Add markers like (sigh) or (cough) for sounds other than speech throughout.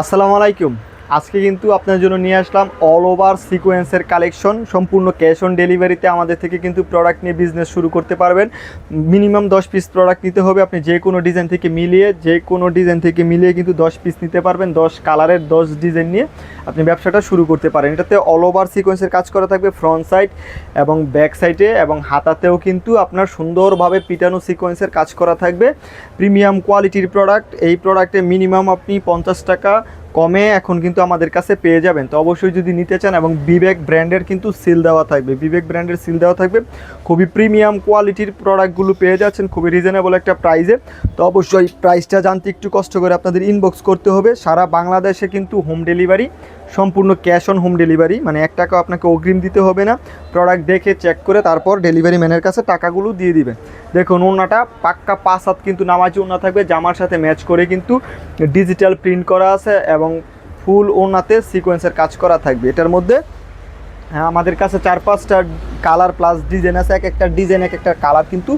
আসসালামু আলাইকুম। আজকে কিন্তু আপনার জন্য নিয়ে আসলাম অল ওভার সিকোয়েন্সের কালেকশন সম্পূর্ণ ক্যাশ অন ডেলিভারিতে আমাদের থেকে কিন্তু প্রোডাক্ট নিয়ে বিজনেস শুরু করতে পারবেন। মিনিমাম দশ পিস প্রোডাক্ট নিতে হবে, আপনি যে কোনো ডিজাইন থেকে মিলিয়ে, যে কোনো ডিজাইন থেকে মিলিয়ে কিন্তু দশ পিস নিতে পারবেন, দশ কালারের দশ ডিজাইন নিয়ে আপনি ব্যবসাটা শুরু করতে পারেন। এটাতে অল ওভার সিকোয়েন্সের কাজ করা থাকবে ফ্রন্ট সাইড এবং ব্যাক সাইডে এবং হাতাতেও কিন্তু আপনার সুন্দরভাবে পিটানো সিকোয়েন্সের কাজ করা থাকবে। প্রিমিয়াম কোয়ালিটির প্রোডাক্ট এই প্রোডাক্টে মিনিমাম আপনি পঞ্চাশ টাকা কমে এখন কিন্তু আমাদের কাছে পেয়ে যাবেন। তো অবশ্যই যদি নিতে চান এবং বিবেক ব্র্যান্ডের কিন্তু সিল দেওয়া থাকবে। বিবেক ব্র্যান্ডের সিল দেওয়া থাকবে। খুবই প্রিমিয়াম কোয়ালিটির প্রোডাক্টগুলো পেয়ে যাচ্ছেন খুবই রিজনেবল একটা প্রাইসে। তো অবশ্যই প্রাইসটা জানতে একটু কষ্ট করে আপনাদের ইনবক্স করতে হবে। সারা বাংলাদেশে কিন্তু হোম ডেলিভারি সম্পূর্ণ ক্যাশ অন হোম ডেলিভারি মানে এক টাকা আপনাকে অগ্রিম দিতে হবে না। প্রোডাক্ট দেখে চেক করে তারপর ডেলিভারি ম্যানের কাছে টাকাগুলো দিয়ে দিবেন দেখুন ওনাটা পাক্কা পাঁচ হাত কিন্তু নামাজি ওনা থাকবে, জামার সাথে ম্যাচ করে কিন্তু ডিজিটাল প্রিন্ট করা আছে এবং ফুল ওনাতে সিকোয়েন্সের কাজ করা থাকবে। এটার মধ্যে হ্যাঁ আমাদের কাছে চার পাঁচটা কালার প্লাস ডিজাইন আছে, এক একটা ডিজাইন এক একটা কালার কিন্তু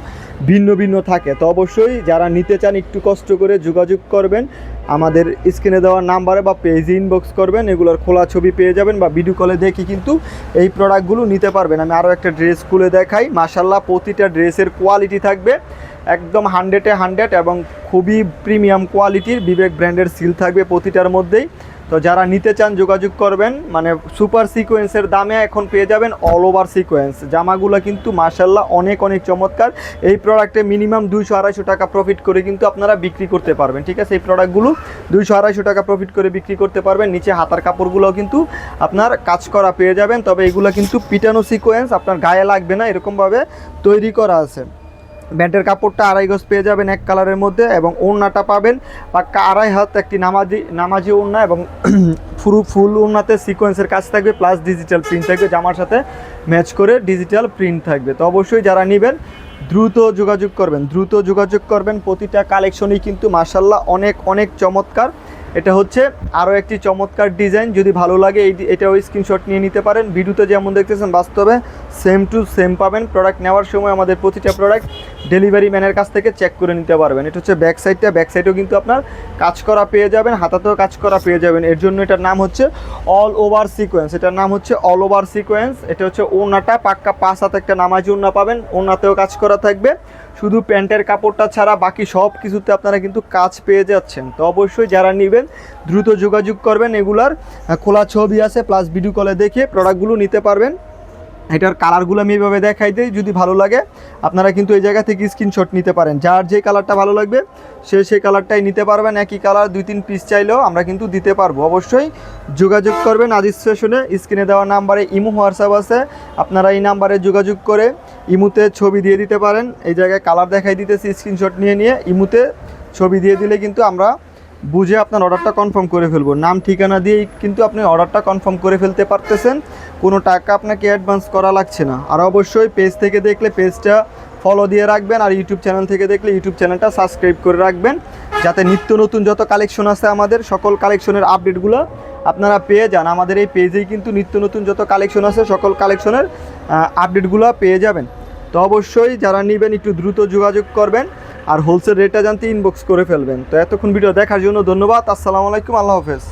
ভিন্ন ভিন্ন থাকে। তো অবশ্যই যারা নিতে চান, একটু কষ্ট করে যোগাযোগ করবেন। আমাদের স্ক্রিনে দেওয়া নাম্বারে বা পেজে ইনবক্স করবেন, এগুলোর খোলা ছবি পেয়ে যাবেন বা ভিডিও কলে দেখে কিন্তু এই প্রোডাক্টগুলো নিতে পারবেন। আমি আরও একটা ড্রেস খুলে দেখাই। মাসাল্লাহ প্রতিটা ড্রেসের কোয়ালিটি থাকবে। একদম হান্ড্রেডে হান্ড্রেড এবং খুবই প্রিমিয়াম কোয়ালিটির বিবেক ব্র্যান্ডের সিল থাকবে প্রতিটার মধ্যেই। তো যারা নিতে চান যোগাযোগ করবেন মানে সুপার সিকোয়েন্সের দামে এখন পেয়ে যাবেন অল ওভার সিকোয়েন্স জামাগুলো কিন্তু মার্শাল্লাহ অনেক অনেক চমৎকার। এই প্রোডাক্টে মিনিমাম দুইশো আড়াইশো টাকা প্রফিট করে কিন্তু আপনারা বিক্রি করতে পারবেন, ঠিক আছে? এই প্রোডাক্টগুলো দুইশো আড়াইশো টাকা প্রফিট করে বিক্রি করতে পারবেন। নিচে হাতার কাপড়গুলোও কিন্তু আপনার কাজ করা পেয়ে যাবেন। তবে এগুলো কিন্তু পিটানো সিকোয়েন্স আপনার গায়ে লাগবে না, এরকমভাবে তৈরি করা আছে। ব্যান্ডের কাপড়টা আড়াই গজ পেয়ে যাবেন এক কালারের মধ্যে এবং ওড়নাটা পাবেন পাক্কা আড়াই হাত একটি নামাজি নামাজি ওড়না এবং (clears throat) ফুরু, ফুল ওড়নাতে সিকোয়েন্সের কাজ থাকবে প্লাস ডিজিটাল প্রিন্ট থাকবে, জামার সাথে ম্যাচ করে ডিজিটাল প্রিন্ট থাকবে। তো অবশ্যই যারা নেবেন, দ্রুত যোগাযোগ করবেন, দ্রুত যোগাযোগ করবেন। প্রতিটা কালেকশনই কিন্তু মার্শাল্লাহ অনেক অনেক চমৎকার। এটা হচ্ছে আরও একটি চমৎকার ডিজাইন যদি ভালো লাগে, এই, এটাও স্ক্রিনশট নিয়ে নিতে পারেন। ভিডিওতে যেমন দেখতেছেন, বাস্তবে সেম টু সেম পাবেন। প্রোডাক্ট নেওয়ার সময় আমাদের প্রতিটা প্রোডাক্ট ডেলিভারি ম্যানের কাছ থেকে চেক করে নিতে পারবেন। এটা হচ্ছে ব্যাক সাইডটা ব্যাক সাইডেও কিন্তু আপনার কাজ করা পেয়ে যাবেন, হাতাতেও কাজ করা পেয়ে যাবেন। এর জন্য এটার নাম হচ্ছে অল ওভার সিকোয়েন্স এটার নাম হচ্ছে অল ওভার সিকোয়েন্স এটা হচ্ছে ওনাটা পাক্কা পাঁচ হাতে একটা নামাজি ওনা পাবেন। ওনাতেও কাজ করা থাকবে। শুধু প্যান্টের কাপড়টা ছাড়া বাকি সব কিছুতে আপনারা কিন্তু কাজ পেয়ে যাচ্ছেন। তো অবশ্যই যারা নেবেন, দ্রুত যোগাযোগ করবেন। এগুলার খোলা ছবি আছে প্লাস ভিডিও কলে দেখে প্রোডাক্টগুলো নিতে পারবেন। এটার কালারগুলো আমি এইভাবে দেখাই দিই, যদি ভালো লাগে, আপনারা কিন্তু এই জায়গা থেকে স্ক্রিনশট নিতে পারেন। যার যে কালারটা ভালো লাগবে, সে সেই কালারটাই নিতে পারবেন। একই কালার, দুই তিন পিস চাইলেও আমরা কিন্তু দিতে পারব। অবশ্যই যোগাযোগ করবেন আজিজ ফ্যাশনে। স্ক্রিনে দেওয়া নাম্বারে ইমো, হোয়াটসঅ্যাপ আছে। আপনারা এই নাম্বারে যোগাযোগ করে ইমুতে ছবি দিয়ে দিতে পারেন। এই জায়গায় কালার দেখাই দিতেছি স্ক্রিনশট নিয়ে নিয়ে ইমুতে ছবি দিয়ে দিলে কিন্তু আমরা বুঝে আপনার অর্ডারটা কনফার্ম করে ফেলব। নাম, ঠিকানা দিয়েই কিন্তু আপনি অর্ডারটা কনফার্ম করে ফেলতে পারতেছেন। কোনো টাকা আপনাকে অ্যাডভান্স করা লাগছে না। আর অবশ্যই পেজ থেকে দেখলে পেজটা ফলো দিয়ে রাখবেন আর ইউটিউব চ্যানেল থেকে দেখলে ইউটিউব চ্যানেলটা সাবস্ক্রাইব করে রাখবেন। যাতে নিত্য নতুন যত কালেকশন আছে আমাদের, সকল কালেকশনের আপডেটগুলো আপনারা পেয়ে যান। আমাদের এই পেজেই কিন্তু নিত্য নতুন যত কালেকশন আছে, সকল কালেকশনের আপডেটগুলো পেয়ে যাবেন। তো অবশ্যই যারা নেবেন, একটু দ্রুত যোগাযোগ করবেন আর হোলসেল রেটটা জানতে ইনবক্স করে ফেলবেন। তো এতক্ষণ ভিডিও দেখার জন্য ধন্যবাদ। আসসালামু আলাইকুম। আল্লাহ হাফেজ।